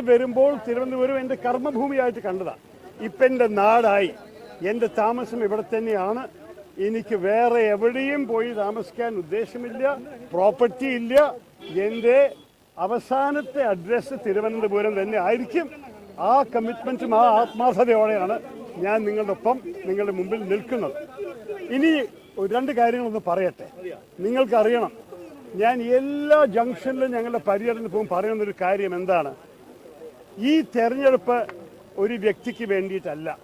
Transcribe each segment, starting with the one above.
വരുമ്പോൾ തിരുവനന്തപുരം എന്റെ കർമ്മഭൂമിയായിട്ട് കണ്ടതാ. ഇപ്പം എന്റെ നാടായി. എന്റെ താമസം ഇവിടെ തന്നെയാണ്. എനിക്ക് വേറെ എവിടെയും പോയി താമസിക്കാൻ ഉദ്ദേശമില്ല പ്രോപ്പർട്ടി ഇല്ല. എന്റെ അവസാനത്തെ അഡ്രസ്സ് തിരുവനന്തപുരം തന്നെ ആയിരിക്കും. ആ കമ്മിറ്റ്മെന്റും ആ ആത്മാർത്ഥതയോടെയാണ് ഞാൻ നിങ്ങളുടെ ഒപ്പം നിങ്ങളുടെ മുമ്പിൽ നിൽക്കുന്നത്. ഇനി രണ്ട് കാര്യങ്ങളൊന്ന് പറയട്ടെ. നിങ്ങൾക്കറിയണം ഞാൻ എല്ലാ ജംഗ്ഷനിലും ഞങ്ങളുടെ പര്യടനവും പറയുന്നൊരു കാര്യം എന്താണ്? ഈ തെരഞ്ഞെടുപ്പ് ഒരു വ്യക്തിക്ക് വേണ്ടിയിട്ടല്ല.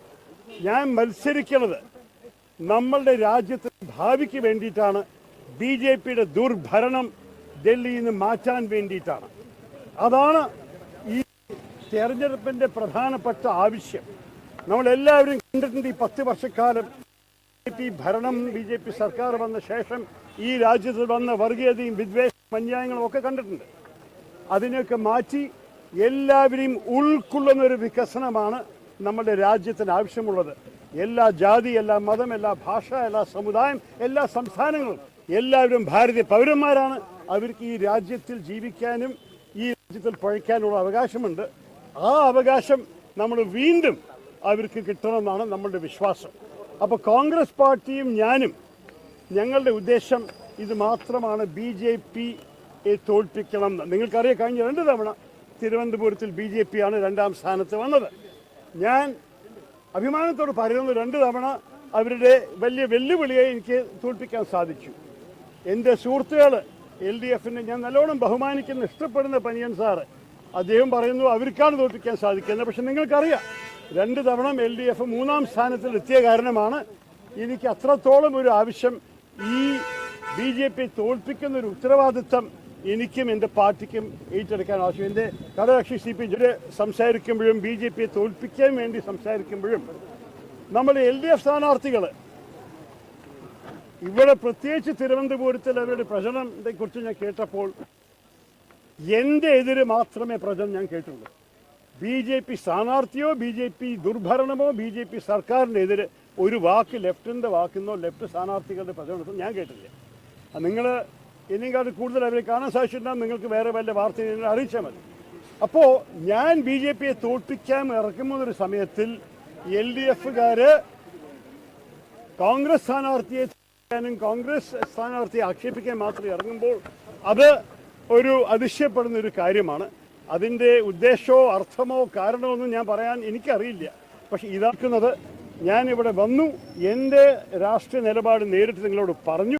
ഞാൻ മത്സരിക്കുന്നത് നമ്മളുടെ രാജ്യത്തെ ഭാവിക്ക് വേണ്ടിയിട്ടാണ്. ബി ജെ പിയുടെ ദുർഭരണം ഡൽഹിയിൽ നിന്ന് മാറ്റാൻ വേണ്ടിയിട്ടാണ്. അതാണ് ഈ തെരഞ്ഞെടുപ്പിന്റെ പ്രധാനപ്പെട്ട ആവശ്യം. നമ്മളെല്ലാവരും കണ്ടിട്ടുണ്ട് ഈ പത്ത് വർഷക്കാലം ഭരണം ബി ജെ പി സർക്കാർ വന്ന ശേഷം ഈ രാജ്യത്ത് വന്ന വർഗീയതയും വിദ്വേഷ അന്യായങ്ങളും ഒക്കെ കണ്ടിട്ടുണ്ട്. അതിനെയൊക്കെ മാറ്റി എല്ലാവരെയും ഉൾക്കൊള്ളുന്ന ഒരു വികസനമാണ് നമ്മുടെ രാജ്യത്തിന് ആവശ്യമുള്ളത്. എല്ലാ ജാതി എല്ലാ മതം എല്ലാ ഭാഷ എല്ലാ സമുദായം എല്ലാ സംസ്ഥാനങ്ങളും എല്ലാവരും ഭാരതീയ പൗരന്മാരാണ്. അവർക്ക് ഈ രാജ്യത്തിൽ ജീവിക്കാനും ഈ രാജ്യത്തിൽ പഴയ്ക്കാനുള്ള അവകാശമുണ്ട്. ആ അവകാശം നമ്മൾ വീണ്ടും അവർക്ക് കിട്ടണമെന്നാണ് നമ്മളുടെ വിശ്വാസം. അപ്പോൾ കോൺഗ്രസ് പാർട്ടിയും ഞാനും ഞങ്ങളുടെ ഉദ്ദേശം ഇത് മാത്രമാണ് ബി ജെ പിയെ തോൽപ്പിക്കണം എന്ന്. നിങ്ങൾക്കറിയാം കഴിഞ്ഞ രണ്ട് തവണ തിരുവനന്തപുരത്തിൽ ബി ജെ പി ആണ് രണ്ടാം സ്ഥാനത്ത് വന്നത്. ഞാൻ അഭിമാനത്തോട് പറയുന്നു രണ്ട് തവണ അവരുടെ വലിയ വെല്ലുവിളിയെ എനിക്ക് തോൽപ്പിക്കാൻ സാധിച്ചു. എന്റെ സുഹൃത്തുക്കൾ എൽ ഡി എഫിനെ ഞാൻ നല്ലോണം ബഹുമാനിക്കുന്ന ഇഷ്ടപ്പെടുന്ന പനിയൻ സാർ അദ്ദേഹം പറയുന്നു അവർക്കാണ് തോൽപ്പിക്കാൻ സാധിക്കുന്നത്. പക്ഷെ നിങ്ങൾക്കറിയാം രണ്ട് തവണ എൽ ഡി എഫ് മൂന്നാം സ്ഥാനത്തിൽ എത്തിയ കാരണമാണ് എനിക്ക് അത്രത്തോളം ഒരു ആവശ്യം ഈ ബി ജെ പി തോൽപ്പിക്കുന്ന ഒരു ഉത്തരവാദിത്തം എനിക്കും എന്റെ പാർട്ടിക്കും ഏറ്റെടുക്കാൻ ആവശ്യം. എന്റെ ഘടകകക്ഷി സി പി ജെ സംസാരിക്കുമ്പോഴും ബി ജെ പിയെ തോൽപ്പിക്കാൻ വേണ്ടി സംസാരിക്കുമ്പോഴും നമ്മൾ എൽ ഡി എഫ് സ്ഥാനാർത്ഥികൾ ഇവിടെ പ്രത്യേകിച്ച് തിരുവനന്തപുരത്തിൽ അവരുടെ പ്രചരണത്തെ കുറിച്ച് ഞാൻ കേട്ടപ്പോൾ എന്റെ എതിര് മാത്രമേ പ്രചരണം ഞാൻ കേട്ടുള്ളൂ ബി ജെ പി സ്ഥാനാർത്ഥിയോ ബി ജെ പി ദുർഭരണമോ ബി ജെ പി സർക്കാരിന്റെ എതിര് ഒരു വാക്ക് ലെഫ്റ്റിന്റെ വാക്കുന്നോ ലെഫ്റ്റ് സ്ഥാനാർത്ഥികളുടെ പ്രചരണത്തിൽ ഞാൻ കേട്ടില്ല നിങ്ങൾ എന്നേക്കാട്ട് കൂടുതൽ അവരെ കാണാൻ സാധിച്ചിട്ടുണ്ടാകും നിങ്ങൾക്ക് വേറെ വല്ല വാർത്ത അറിയിച്ചാൽ മതി. അപ്പോൾ ഞാൻ ബി ജെ പിയെ തോൽപ്പിക്കാൻ ഇറക്കുന്ന ഒരു സമയത്തിൽ എൽ ഡി എഫുകാർ കോൺഗ്രസ് സ്ഥാനാർത്ഥിയെ ും കോൺഗ്രസ് സ്ഥാനാർത്ഥിയെ ആക്ഷേപിക്കാൻ മാത്രം ഇറങ്ങുമ്പോൾ അത് ഒരു അതിശയപ്പെടുന്ന ഒരു കാര്യമാണ്. അതിന്റെ ഉദ്ദേശമോ അർത്ഥമോ കാരണമോ ഒന്നും ഞാൻ പറയാൻ എനിക്കറിയില്ല. പക്ഷെ ഇതാക്കുന്നത് ഞാൻ ഇവിടെ വന്നു എന്റെ രാഷ്ട്രീയ നിലപാട് നേരിട്ട് നിങ്ങളോട് പറഞ്ഞു.